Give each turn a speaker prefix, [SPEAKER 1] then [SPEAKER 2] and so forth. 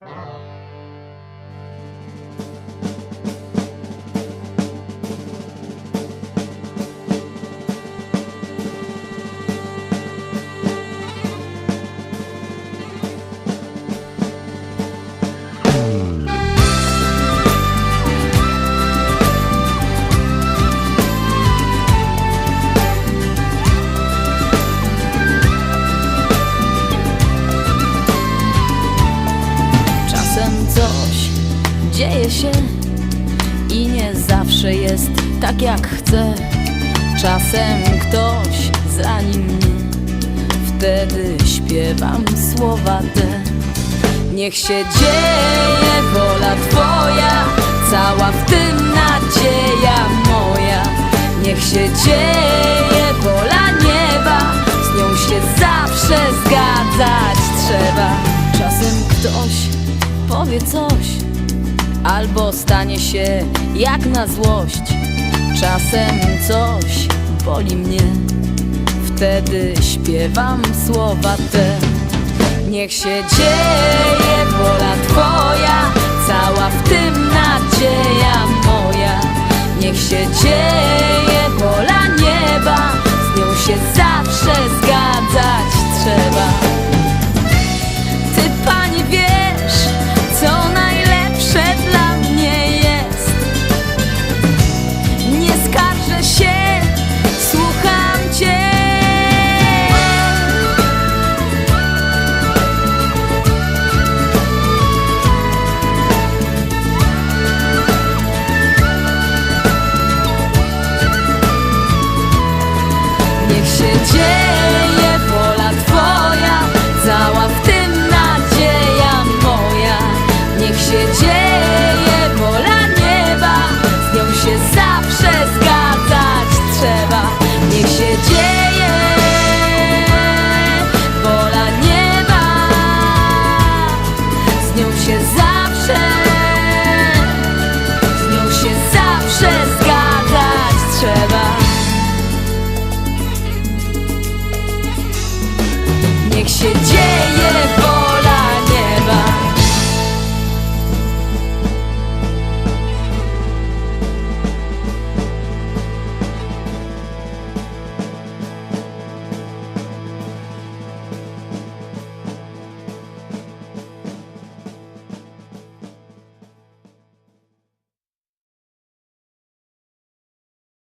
[SPEAKER 1] Czasem dzieje się i nie zawsze jest tak jak chcę. Czasem ktoś zrani mnie, wtedy śpiewam słowa te. Niech się dzieje wola Twoja, cała w tym nadzieja moja. Niech się dzieje wola nieba, z nią się zawsze zgadzać trzeba. Czasem ktoś powie coś, albo stanie się jak na złość. Czasem coś boli mnie, wtedy śpiewam słowa te. Niech się dzieje wola Twoja, cała w tym nadzieja moja. Niech się dzieje Niech się Niech się dzieje